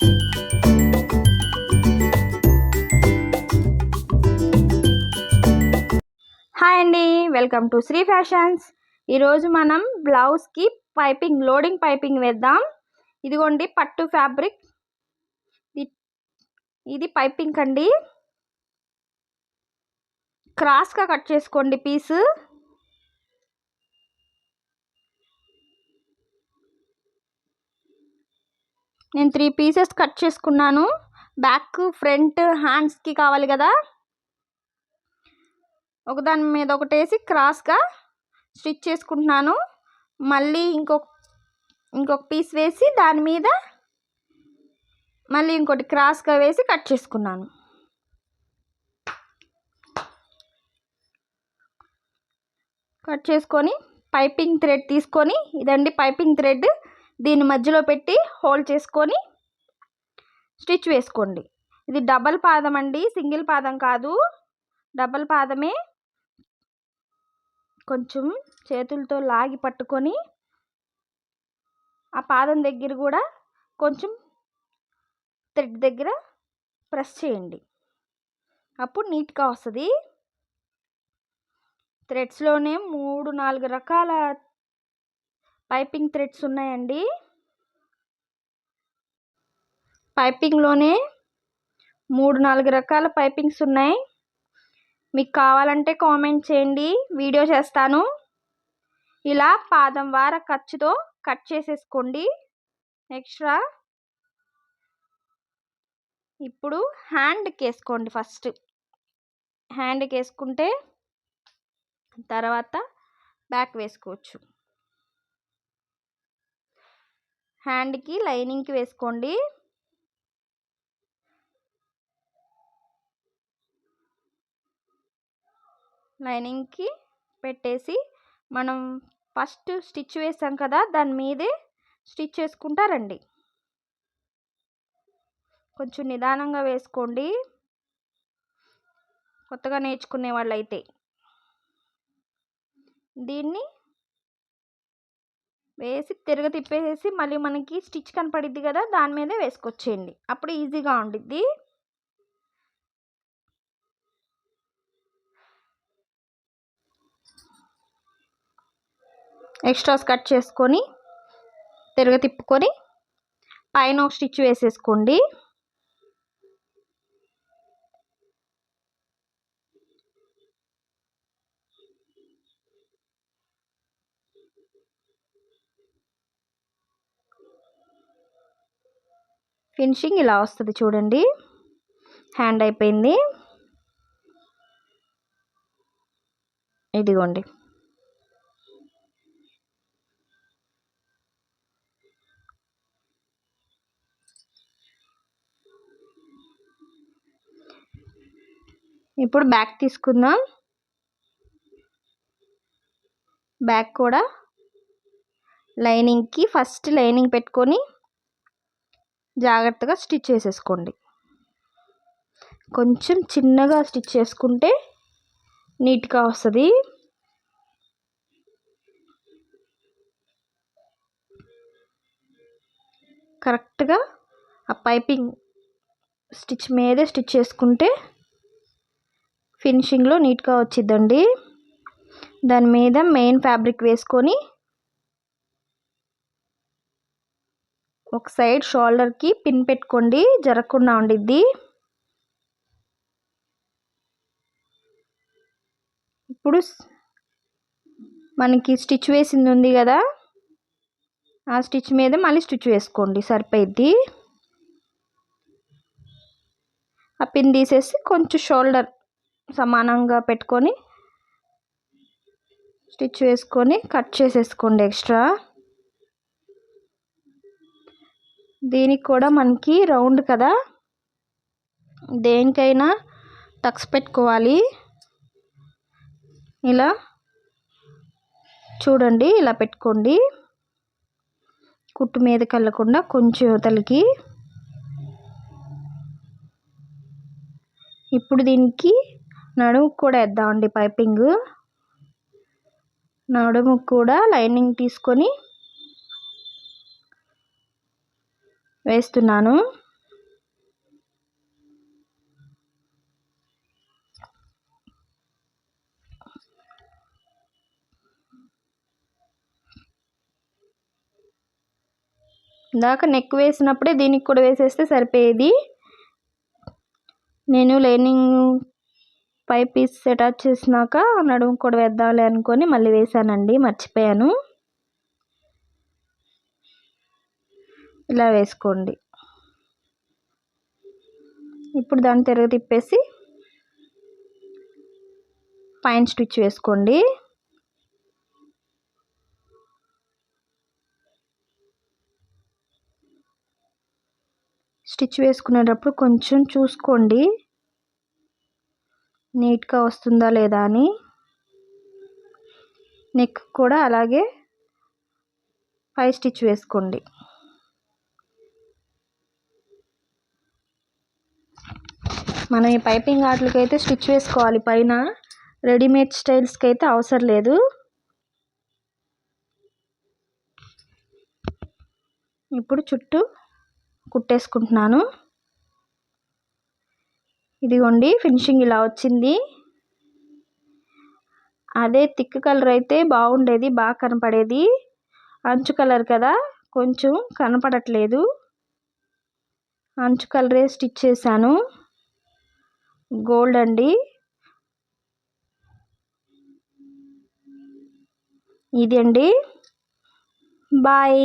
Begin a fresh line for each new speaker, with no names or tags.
Hi అండి welcome to Shri fashions. ఈరోజు మనం బ్లౌజ్కి పైపింగ్ లోడింగ్ పైపింగ్ వేద్దాం. ఇదిగోండి పట్టు ఫ్యాబ్రిక్ ఇది పైపింగ్ అండి క్రాస్గా కట్ చేసుకోండి పీసు నేను త్రీ పీసెస్ కట్ చేసుకున్నాను. బ్యాక్ ఫ్రంట్ హ్యాండ్స్కి కావాలి కదా. ఒకదాని మీద ఒకటి వేసి క్రాస్గా స్టిచ్ చేసుకుంటున్నాను. మళ్ళీ ఇంకొక ఇంకొక పీస్ వేసి దాని మీద మళ్ళీ ఇంకోటి క్రాస్గా వేసి కట్ చేసుకున్నాను. కట్ చేసుకొని పైపింగ్ థ్రెడ్ తీసుకొని ఇదండి పైపింగ్ థ్రెడ్. దీని మధ్యలో పెట్టి హోల్డ్ చేసుకొని స్టిచ్ వేసుకోండి. ఇది డబల్ పాదం అండి. సింగిల్ పాదం కాదు. డబల్ పాదమే కొంచెం చేతులతో లాగి పట్టుకొని ఆ పాదం దగ్గర కూడా కొంచెం థ్రెడ్ దగ్గర ప్రెస్ చేయండి. అప్పుడు నీట్గా వస్తుంది. థ్రెడ్స్లోనే మూడు నాలుగు రకాల పైపింగ్ థ్రెడ్స్ ఉన్నాయండి. పైపింగ్లోనే మూడు నాలుగు రకాల పైపింగ్స్ ఉన్నాయి. మీకు కావాలంటే కామెంట్ చేయండి. వీడియో చేస్తాను. ఇలా పాదం వార ఖర్చుతో కట్ చేసేసుకోండి. ఎక్స్ట్రా ఇప్పుడు హ్యాండ్కి వేసుకోండి ఫస్ట్. హ్యాండ్కి వేసుకుంటే తర్వాత బ్యాక్ వేసుకోవచ్చు. హ్యాండ్కి లైనింగ్కి వేసుకోండి. లైనింగ్కి పెట్టేసి మనం ఫస్ట్ స్టిచ్ వేసాం కదా దాని మీదే స్టిచ్ చేసుకుంటారండి కొంచెం నిదానంగా వేసుకోండి. కొత్తగా నేర్చుకునే వాళ్ళైతే. దీన్ని వేసి తిరగ తిప్పేసి మళ్ళీ మనకి స్టిచ్ కనపడిద్ది కదా దాని మీదే వేసుకొచ్చేయండి. అప్పుడు ఈజీగా ఉండిద్ది. ఎక్స్ట్రాస్ కట్ చేసుకొని తిరగ తిప్పుకొని పైన ఒక స్టిచ్ వేసేసుకోండి. ఫినిషింగ్ ఇలా వస్తుంది చూడండి. హ్యాండ్ అయిపోయింది. ఇదిగోండి. ఇప్పుడు బ్యాక్ తీసుకుందాం. బ్యాక్ కూడా లైనింగ్కి ఫస్ట్ లైనింగ్ పెట్టుకొని జాగ్రత్తగా స్టిచ్ చేసేసుకోండి. కొంచెం చిన్నగా స్టిచ్ చేసుకుంటే నీట్గా వస్తుంది. కరెక్ట్గా ఆ పైపింగ్ స్టిచ్ మీదే స్టిచ్ చేసుకుంటే ఫినిషింగ్లో నీట్గా వచ్చిద్దండి. దాని మీద మెయిన్ ఫ్యాబ్రిక్ వేసుకొని ఒక సైడ్ షోల్డర్కి పిన్ పెట్టుకోండి జరగకుండా ఉండిద్ది. ఇప్పుడు మనకి స్టిచ్ వేసింది ఉంది కదా ఆ స్టిచ్ మీద మళ్ళీ స్టిచ్ వేసుకోండి సరిపోయిద్ది. ఆ పిన్ తీసేసి కొంచెం షోల్డర్ సమానంగా పెట్టుకొని స్టిచ్ వేసుకొని కట్ చేసేసుకోండి ఎక్స్ట్రా. దీనికి కూడా మనకి రౌండ్ కదా? దేనికైనా టక్స్ పెట్టుకోవాలి. ఇలా చూడండి ఇలా పెట్టుకోండి. కుట్టు మీదకి వెళ్ళకుండా కొంచెం యువతలకి ఇప్పుడు దీనికి నడుముకు కూడా వేద్దామండి పైపింగ్. నడుముకు కూడా లైనింగ్ తీసుకొని వేస్తున్నాను. ఇందాక నెక్ వేసినప్పుడే దీనికి కూడా వేసేస్తే సరిపోయేది. నేను లైనింగ్ పై పీస్ అటాచ్ చేసినాక నడుము కూడా వేద్దాంలే అనుకొని మళ్ళీ వేసానండి మర్చిపోయాను. ఇలా వేసుకోండి. ఇప్పుడు దాన్ని తిరగ తిప్పేసి పైన స్టిచ్ వేసుకోండి. స్టిచ్ వేసుకునేటప్పుడు కొంచెం చూసుకోండి. నీట్గా వస్తుందా లేదా అని. నెక్ కూడా అలాగే పై స్టిచ్ వేసుకోండి. మనం ఈ పైపింగ్ ఆటలకి అయితే స్టిచ్ వేసుకోవాలి. పైన రెడీమేడ్ స్టైల్స్కి అయితే అవసరం లేదు. ఇప్పుడు చుట్టూ కుట్టేసుకుంటున్నాను. ఇదిగోండి ఫినిషింగ్ ఇలా వచ్చింది. అదే థిక్ కలర్ అయితే బాగుండేది బాగా కనపడేది. అంచు కలర్ కదా కొంచెం కనపడట్లేదు. అంచు కలరే స్టిచ్ చేశాను. గోల్డ్ అండి. ఇది అండి బాయ్.